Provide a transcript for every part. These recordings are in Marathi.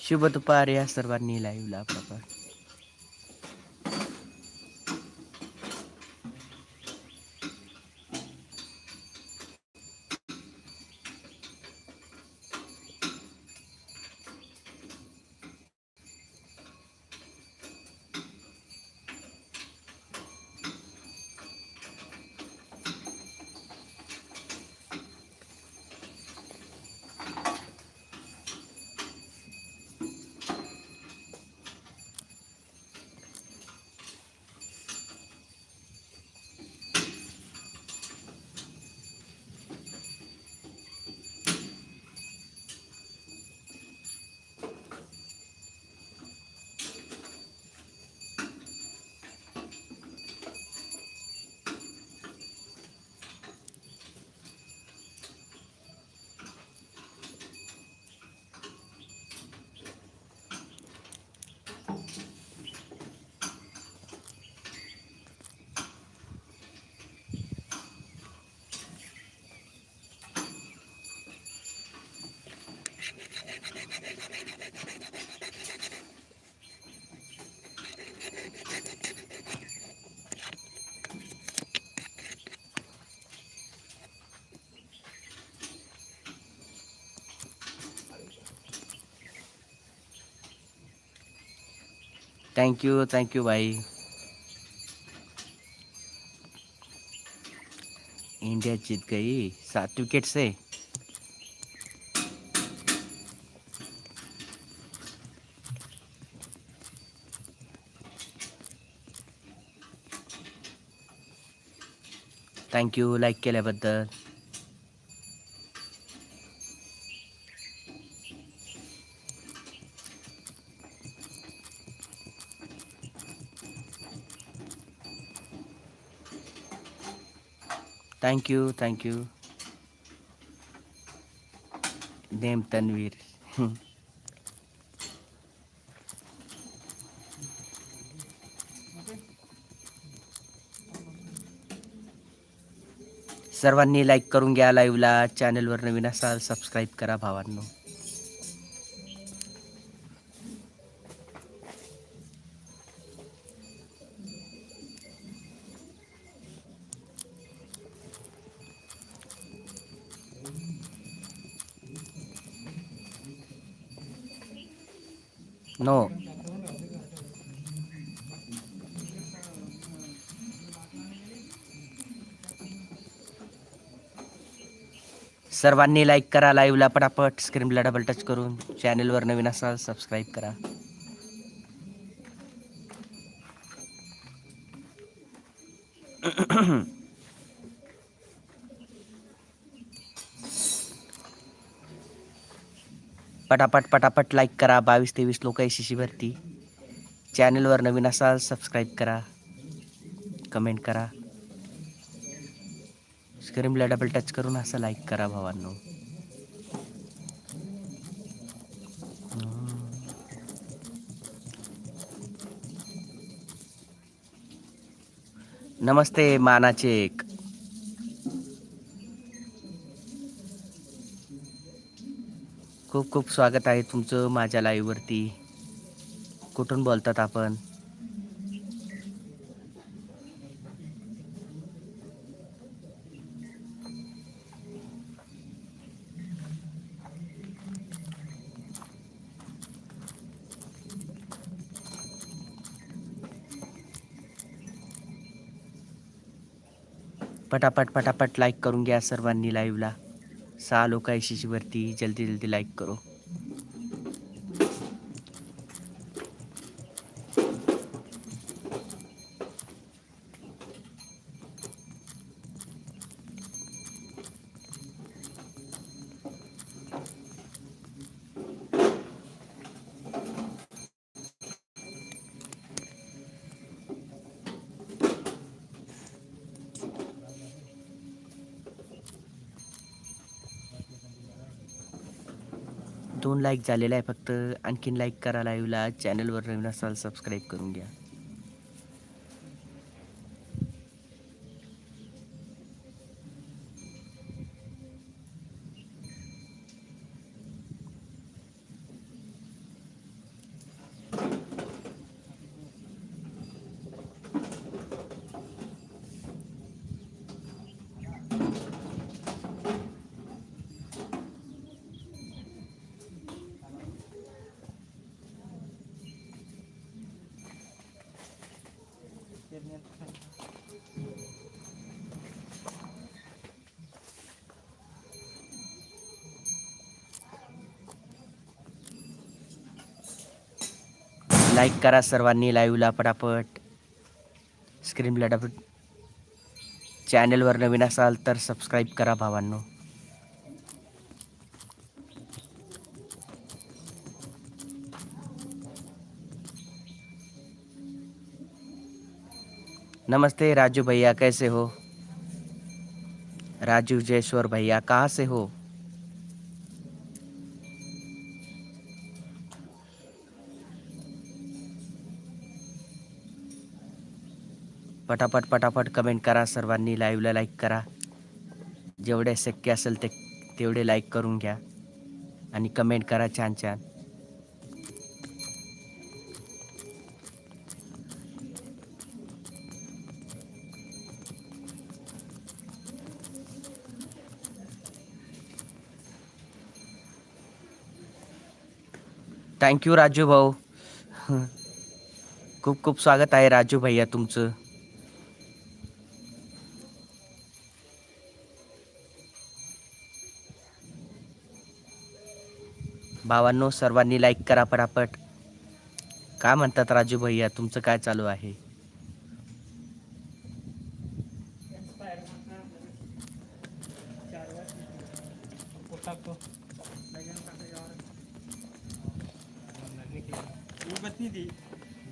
शुभ दुपार या सर्वांनी लाईव्हला प्रॉपर थैंक यू भाई इंडिया जीत गई सात विकेट से। थँक्यू लाईक केल्याबद्दल thank you thank you name Tanveer सर्वांनी लाईक करून घ्या लाईव्हला चॅनलवर नवीन असाल सबस्क्राईब करा भावांनो. नो सर्वांनी लाईक करा लाईव्हला पटापट स्क्रीनला डबल टच करून चॅनलवर नवीन असाल सबस्क्राईब करा. पटापट पटापट लाईक करा बावीस तेवीस लोक यशस्वी भरती चॅनलवर नवीन असाल सबस्क्राईब करा. कमेंट करा. स्क्रीनला डबल टच करून असं लाईक करा भावांनो. नमस्ते मानाचे एक खूप खूप स्वागत आहे तुमचं माझ्या लाईव्हवरती कुठून बोलतात आपण? पटापट पटापट लाईक करून घ्या सर्वांनी लाईव्हला सहा लोक ऐंशीची वरती जल्दी जल्दी लाईक करो. दोन लाईक झालेला आहे फक्त. आणखीन लाईक करा लाईव्हला चॅनलवर नवीन असाल सबस्क्राईब करून घ्या. लाईक करा सर्वांनी लाईव्हला पटापट. स्क्रीनला डब चॅनलवर नवीन असाल तर सबस्क्राईब करा भावांनो. नमस्ते राजू भैया कैसे हो? राजू जयश्वर भैया कहाँ से हो? पटापट पटापट कमेंट करा सर्वांनी लाईव्हला लाईक करा. जेवढे शक्य असेल ते तेवढे लाईक करून घ्या. आणि कमेंट करा छान छान. थँक्यू राजू भाऊ. खूप खूप स्वागत आहे राजू भैया तुमचं. भावांनो सर्वांनी लाईक करा पटापट. काय म्हणतात राजू भैया? तुमचं काय चालू आहे?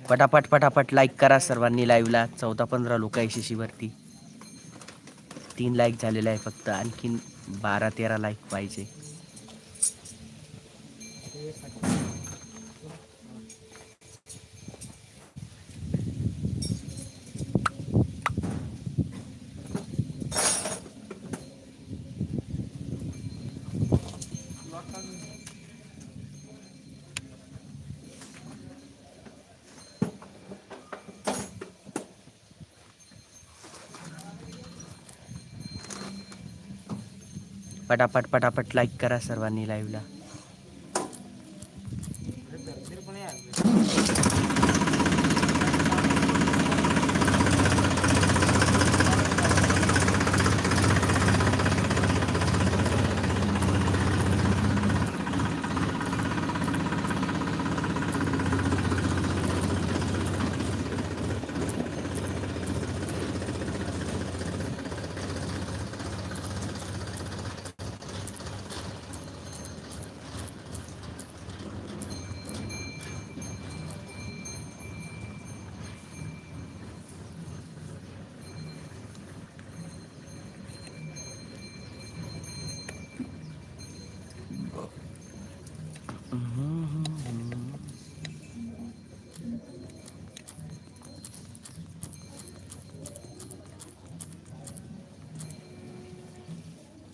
पटापट पटापट लाईक करा सर्वांनी लाईव्हला चौदा पंधरा लोक आहे शिशीवरती तीन लाईक झालेले आहे फक्त. आणखीन बारा तेरा लाईक पाहिजे. पटापट पटापट लाईक करा सर्वांनी लाईव्हला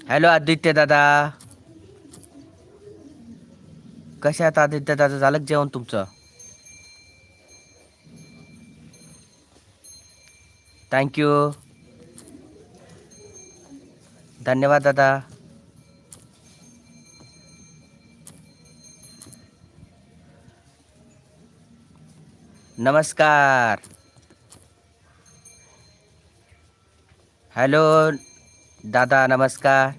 हॅलो आदित्य दादा. कशा आहात आदित्य दादा? झालं जेवण तुमचं? थँक्यू धन्यवाद दादा. नमस्कार. हॅलो. दादा नमस्कार.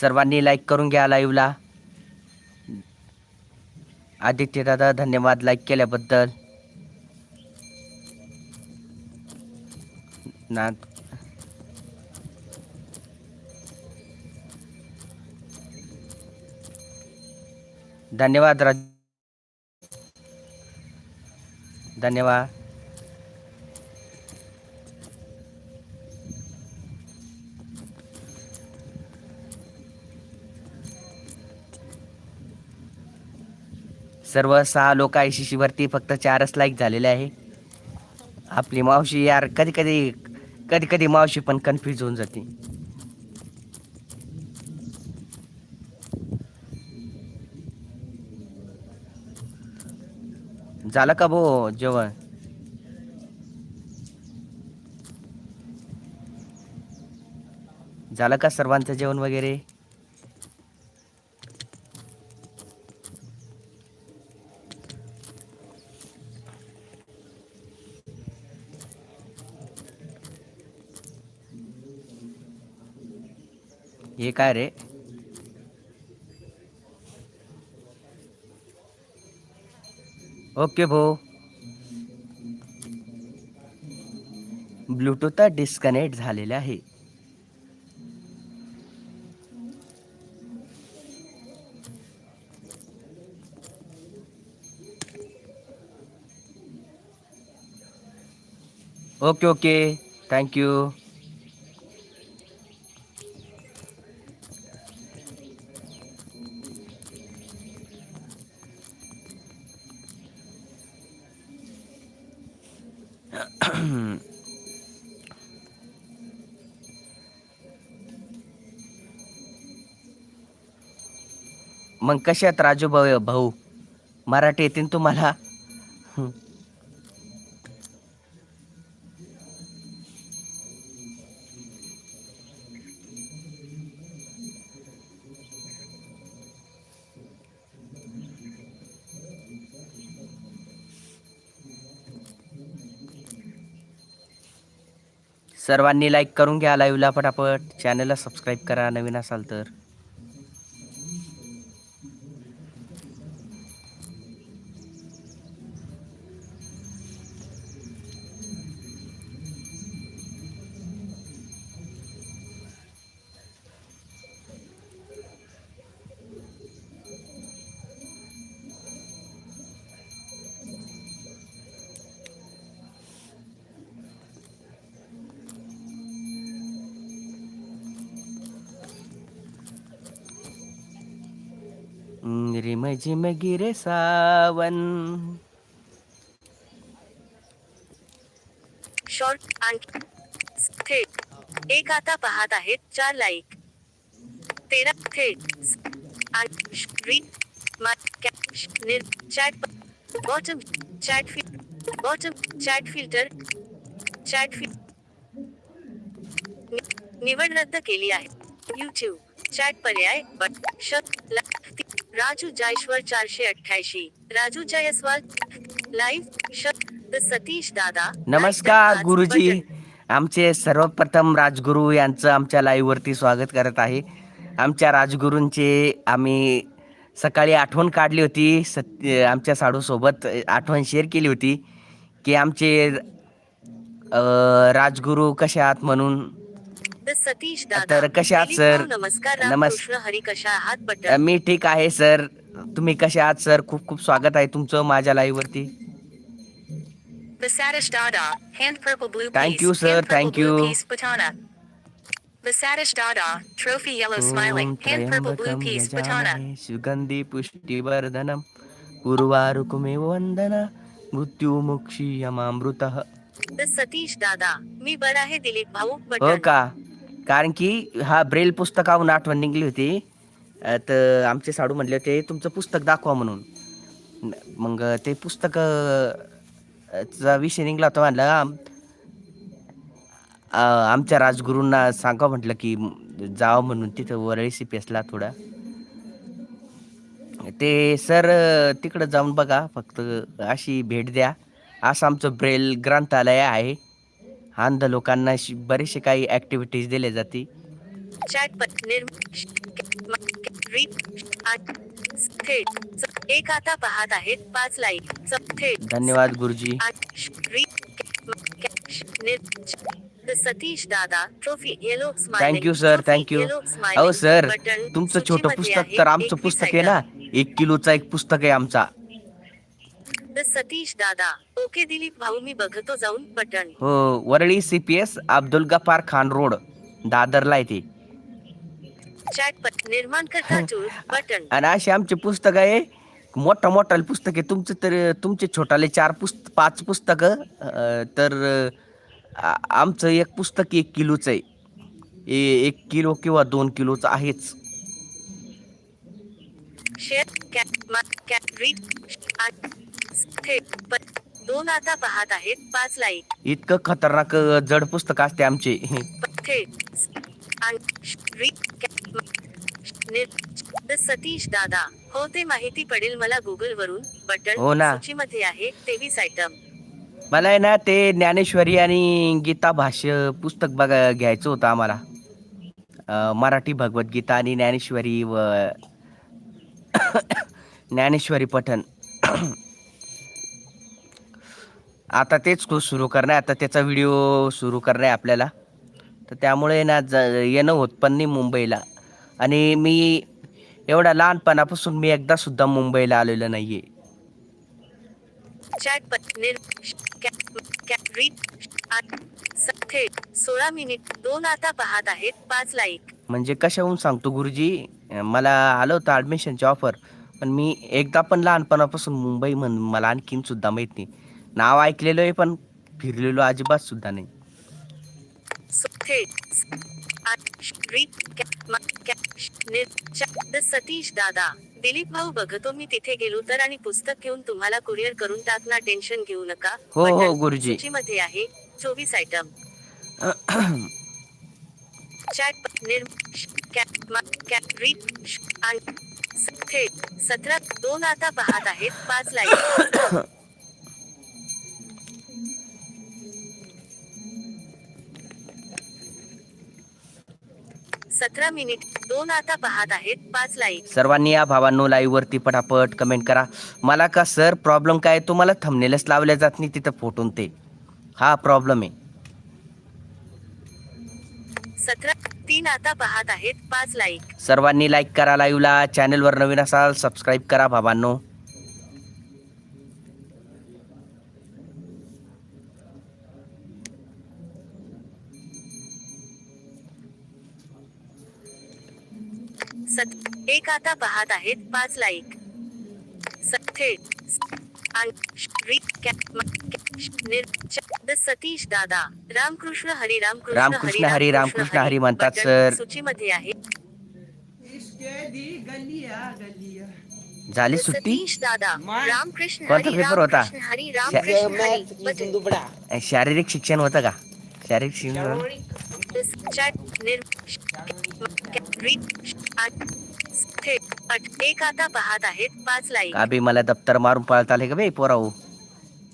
सर्वांनी लाईक करून घ्या लाईव्हला आदित्य दादा धन्यवाद लाईक केल्याबद्दल. ना धन्यवाद राज धन्यवाद. सर्व सहा लोक शिशीवरती फक्त चारच लाईक झालेले आहे. आपली मावशी यार कधी कधी कधी कधी मावशी पण कन्फ्यूज होऊन जाते. झालं का भो जेवण? झालं का सर्वांचं जेवण वगैरे? हे काय रे? ओके भाऊ ब्लूटूथ डिस्कनेक्ट झालेले आहे. Okay okay. थँक्यू मग कशात राजू भाऊ? भाऊ मराठी येतील तुम्हाला? सर्वांनी लाईक करून घ्या लाईव्हला पटापट. चॅनलला सबस्क्राईब करा नवीन असाल तर. झिमगिरे सावन। शॉर्ट आणि थेट एक आता पाहत आहेत चार लाईक तेरा थेट आणि चॅट बॉटम चॅट फि बॉटम चॅट फिल्टर चॅट फि नि- निवड रद्द केली आहे. यूट्यूब चॅट पर्याय बट शत राजू जायश्वर चारशे अठ्ठ्याऐंशी. राजू जयस्वाल लाईव्ह सतीश दादा. नमस्कार लाईव्ह गुरुजी. आमचे सर्वप्रथम राजगुरू यांचं आमच्या लाईव्हवरती स्वागत करत आहे. आमच्या राजगुरूंचे आम्ही सकाळी आठवण काढली होती. सत्य आमच्या साडूसोबत आठवण शेअर केली होती की आमचे राजगुरू कसे आहात म्हणून सतीश दादा. तर कसे आहात, दिलीप सर? भाऊ, नमस्कार नमस्- रामकृष्ण हरी कशा आहात बटन? मी ठीक आहे सर. तुम्ही कसे आहात सर? खूप खूप स्वागत आहे तुमचं माझ्या लाईव्हवरती The Sadish Dada, hand purple blue Thank piece, you, sir. hand purple Thank blue you. piece, Batana. The Sadish Dada, trophy yellow Om smiling, hand purple blue त्र्यंबकं piece, Batana. यजामहे सुगंधी पुष्टिवर्धनम् उर्वारुकमेव वन्दना मृत्युमुक्षीयमामृतः The सतीश दादा मी बरा आहे दिलीप भाऊ हो बटन. का? कारण की हा ब्रेल पुस्तकावरून आठवण निघली होती. तर आमचे साडू म्हणले होते तुमचं पुस्तक दाखवा म्हणून. मग ते पुस्तक चा विषय निघला होता म्हटलं आमच्या राजगुरूंना सांगा म्हटलं की जावं म्हणून तिथं वरळी सी पेसला थोडा. ते सर तिकडं जाऊन बघा फक्त अशी भेट द्या. असं आमचं ब्रेल ग्रंथालय आहे. अंध लोकांना बरेचसे काही ऍक्टिव्हिटीज दिले जाते. एक आता पाहत आहेत पाच लाईक धन्यवाद गुरुजी. सतीश दादा trophy yellow thank you sir thank you अहो सर तुमचं छोटं पुस्तक तर आमचं पुस्तक आहे ना? एक किलोचा एक पुस्तक आहे आमचा. सतीश दादा ओके दिलीप भाऊ मी बघतो जाऊन बटन हो Worli C P S Abdul Gaffar Khan road दादरला आहे ते चॅट पट निर्माण करता आणि असे आमचे पुस्तक आहे मोठा मोठा पुस्तक आहे. तुमचं तर तुमचे छोटाले चार पुस्त पाच पुस्तकं अं, तर अं, आमचं एक पुस्तक एक किलोचं आहे. ए- एक किलो किंवा दोन किलोचं आहेच. शेअर कॅट रीड थेट दोन आता पाहत आहेत पाच लाईक इतकं खतरनाक अं, जड पुस्तक असते आमचे. थेट आणि सतीश दादा हो ते माहिती पडेल मला गुगल वरून बटन हो ना. सूचीमध्ये आहे तेवीस आयटम मला आहे ना ते ज्ञानेश्वरी आणि गीता भाष्य पुस्तक बघा घ्यायचं होतं आम्हाला. अं, मराठी भगवद्गीता आणि ज्ञानेश्वरी व ज्ञानेश्वरी पठण. आता तेच सुरू करणे आता त्याचा व्हिडिओ सुरू करणे आपल्याला. तर त्यामुळे ना ज येणं होत पण नाही मुंबईला. आणि मी एवढ्या लहानपणापासून मी एकदा सुद्धा मुंबईला आलेलो नाहीये. थेट सोळा मिनिट दोन आता पाहत आहेत. पाच लाईक म्हणजे कशाहून सांगतो गुरुजी मला आलं होतं ॲडमिशनची ऑफर पण मी एकदा पण लहानपणापासून मुंबई म्हण मला आणखीन सुद्धा माहीत नाही. नाव ऐकलेलं आहे पण फिरलेलो अजिबात सुद्धा नाही. सतीश दादा दिलीप भाऊ बघतो मी तिथे गेलो तर आणि पुस्तक घेऊन तुम्हाला कुरिअर करून टाक ना टेन्शन घेऊ नका. हो हो गुरुजी. सूचीमध्ये आहे चोवीस आयटम चॅट निर सतरा दोन आता पाहत आहेत पाच लाईक सतरा मिनिट दोन आता पाहत आहेत पाच लाईक सर्वांनी या भावांनो लाईव्ह वरती पटापट कमेंट करा. मला का सर प्रॉब्लेम काय? तुम्हाला थंबनेलच लावल्या जात नाही तिथं फोटून ते. हा प्रॉब्लेम आहे. सतरा तीन आता पाहत आहेत पाच लाईक सर्वांनी लाईक करा लाईव्हला चॅनलवर नवीन असाल सबस्क्राईब करा भावांनो. आता पाहत आहेत पाच लाईक सतीश दादा रामकृष्ण हरी रामकृष्ण रामकृष्ण हरी, रामकृष्ण हरी म्हणतात, सर. सूचीमध्ये आहे. झाली द सुट्टी? सतीश दादा रामकृष्ण कोणता हरी पेपर होता? रामकृष्ण हरी रामकृष्ण हरी बटन शारीरिक शिक्षण होतं का? शारीरिक शिक्षण निर थेट एक आता पाहत आहेत पाच लाईक अबे मला दप्तर मारून पळत आले का बे पोराऊ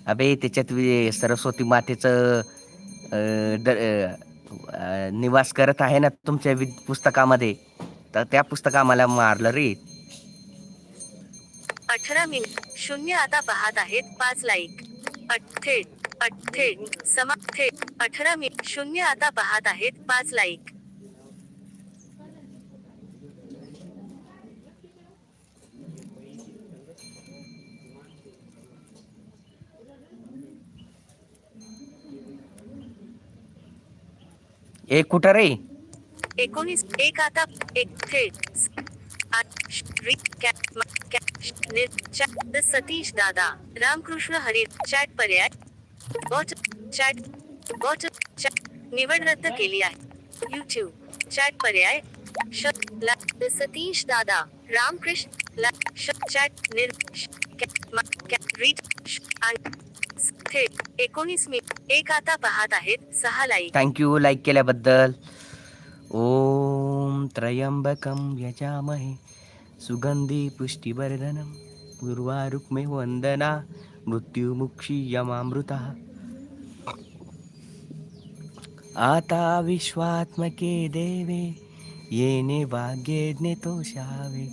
अबे त्याच्यात सरस्वती मातेचं निवास करत आहे ना तुमच्या पुस्तकामध्ये? तर त्या पुस्तका मला मारलं रे. अठरा मिनिट शून्य आता पाहत आहेत पाच लाईक थेट अट- थेट समा थेट अठरा मिनिट शून्य आता पाहत आहेत पाच लाईक एक कुठं रे? एकोणीस, एक आता, एक सतीश दादा, रामकृष्ण हरी, चॅट पर्याय चॅट बॉट चॅट, निवड रद्द केली आहे. युट्यूब चॅट पर्याय सतीश दादा, रामकृष्ण चॅट थेट एकोणीस मे एक आता पाहत आहेत सहा लाईक थँक्यू लाईक केल्याबद्दल. ओम त्रयंबकम यजामहे सुगंधी पुष्टिवर्धनम पूर्वारुक्मे वंदना मृत्युमुक्षी यमामृता. आता विश्वात्मके देवे येणे भाग्यज्ञे तोषावे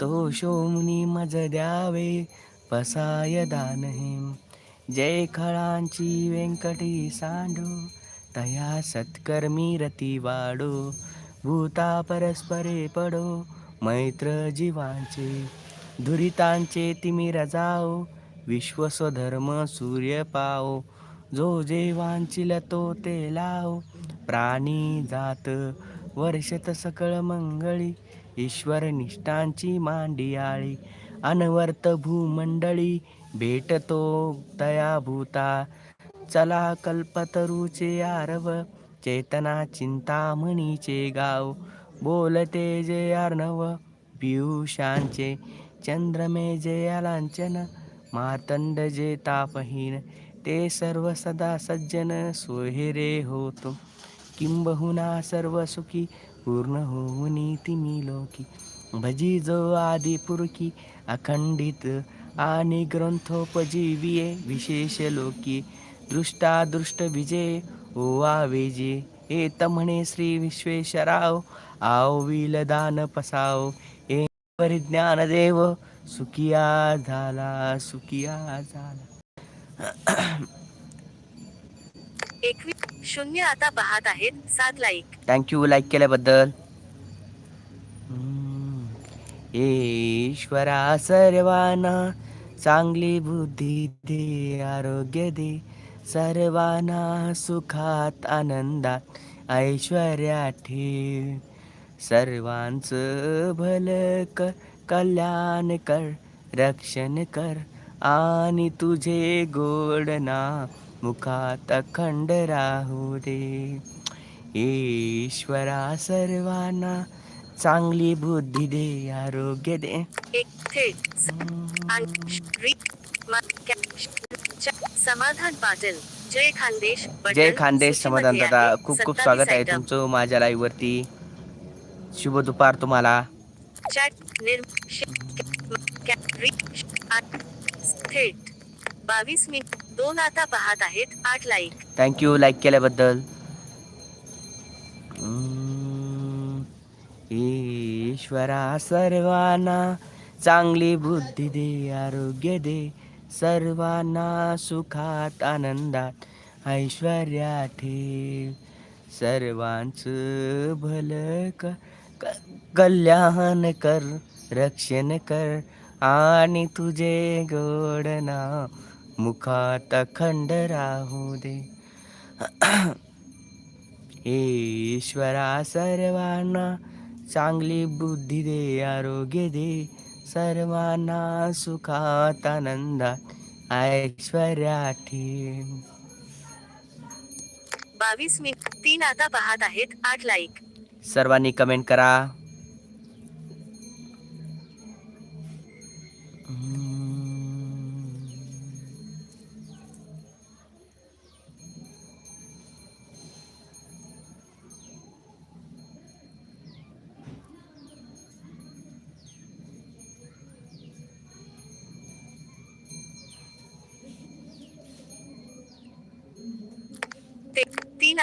तोषो मुनी मज द्यावे पसाय दानहिम. जय खळांची व्यंकटी सांडो तया सत्कर्मी रती वाडो भूता परस्परे पडो मैत्र जीवांचे धुरितांचे तिमिर जाओ विश्व स्वधर्म सूर्य पाओ जो जे वांचिल तो ते लाओ प्राणी जात वर्षत सकळ मंगळी ईश्वर निष्ठांची मांडियाळी अनवर्त भूमंडळी भेटतो तया भूता चला कल्पतरूचे आरव चेतना चिंतामणीचे गाव बोलते जे अर्णव पियुषांचे चंद्रमे जे लांछन मातंड जे तापहीन ते सर्व सदा सज्जन सोहेरे होतो किंबहुना सर्व सुखी पूर्ण होऊनी तिमी लोकी. भजी जो आदिपुरकी अखंडित आणि ग्रंथोपजीविये विशेष लोकी। दृष्टादृष्ट विजय ओवा वेजे। एत म्हणे श्री विश्वेश्वराव आव विलदान पसाव ए परिज्ञान देव सुखिया झाला सुखिया झाला। एकवीस शून्य आता पाहत आहेत. सात लाईक. थँक्यू लाईक केल्याबद्दल. ईश्वरा सर्वांना चांगली बुद्धी दे आरोग्य दे. सर्वांना सुखात आनंदात ऐश्वर्या ठेव. सर्वांचं भलं कर कल्याण कर रक्षण कर. आणि तुझे गोडना मुखात अखंड राहू दे. ईश्वरा सर्वांना चांगली बुद्धी दे आरोग्य दे एक थेट समाधान पाटील जय खानदेश जय खानदेश समाधान दादा खूप खूप स्वागत आहे तुमचं माझ्या लाईव्ह वरती शुभ दुपार तुम्हाला चॅट निर्म थेट बावीस मिनिट दोन आता पाहत आहेत आठ लाईक थँक्यू लाईक केल्याबद्दल ईश्वरा सर्वांना चांगली बुद्धी दे आरोग्य दे. सर्वांना सुखात आनंदात ऐश्वर्या ठेव सर्वांचं भलं क क- कल्याण कर रक्षण कर. आणि तुझे गोडना मुखात अखंड राहू दे. ईश्वरा सर्वांना चांगली बुद्धी दे आरोग्य दे. सर्वांना सुखात आनंदात ऐश्वर्या ठेव बावीस मिनिट तीन आता पाहत आहेत आठ लाईक सर्वांनी कमेंट करा.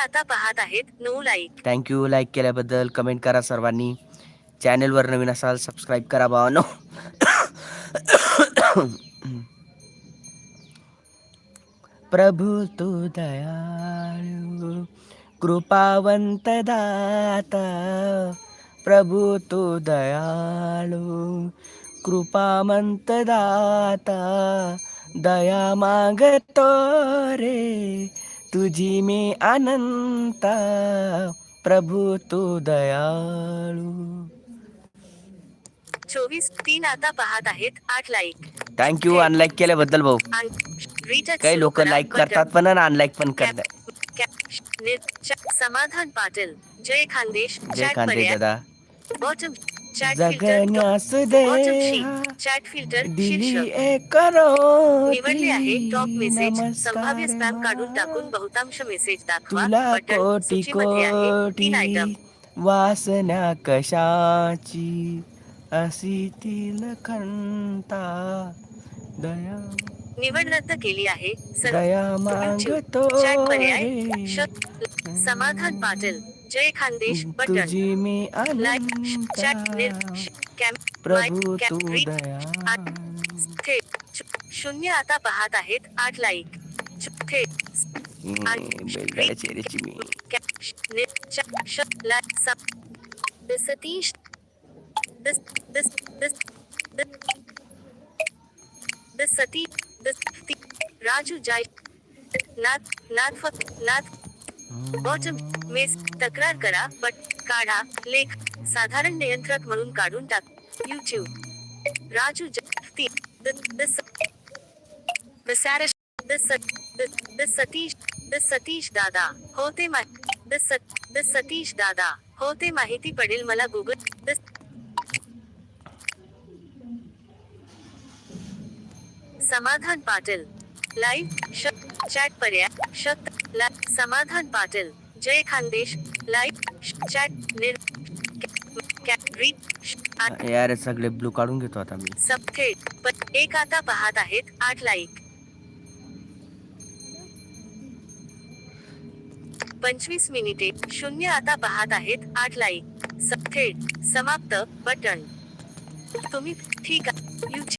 आता पाहत आहेत no like thank you like केल्याबद्दल कमेंट करा सर्वांनी. चॅनलवर नवीन असाल सबस्क्राईब करा भावानो. प्रभू तू दयाळू कृपावंत दाता. प्रभू तू दयाळू कृपावंत दाता. दया मागतो रे तुझी मी अनंता प्रभू तू दयाळू. चोवीस तीन आता पाहत आहेत आठ लाईक थँक्यू अनलाईक केल्याबद्दल भाऊ. काही लोक लाईक करतात पण अनलाईक पण करतात. समाधान पाटील जय खानदेश जय खानदेश दादा बॉटम जगण्यास दे चॅट फिल्टर दिली करो निवडले आहे टॉप मेसेज संभाव्य स्पॅम काढून टाकून बहुतांश मेसेज दाखवा. तुला बटन कोटी सूचीमध्ये आहे. तीन कोटी आयटम वासना कशाची? अशी तील खंता दया निवड रद्द केली आहे. सर्व दया YouTube, मागतो चॅट पर्याय रे. समाधान पाटील. जय खानदेश बटन। लाइक तू दया। शून्य आता पाहत आहेत आठ लाईक सतीश राजू जाय नाथ नाथ नाथ बॉटम मेस तक्रार करा बट काढा लेख साधारण नियंत्रक म्हणून काढून टाक. युट्यूब राजू जगती द सॅरश द सतीश द सतीश दादा होते द सतीश दादा होते माहिती पडेल मला गुगल द समाधान पाटील लाईव्ह चॅट पर्याय शब्द समाधान पाटील जय खानदेश लाईव्ह चॅट निर यार सगळे ब्लू काढून घेतो आता मी. सब थेट पण एक आता पाहत आहेत आठ लाईक पंचवीस मिनिटे शून्य आता पाहत आहेत आठ लाईक सब थेट समाप्त बटन तुम्ही ठीक आहे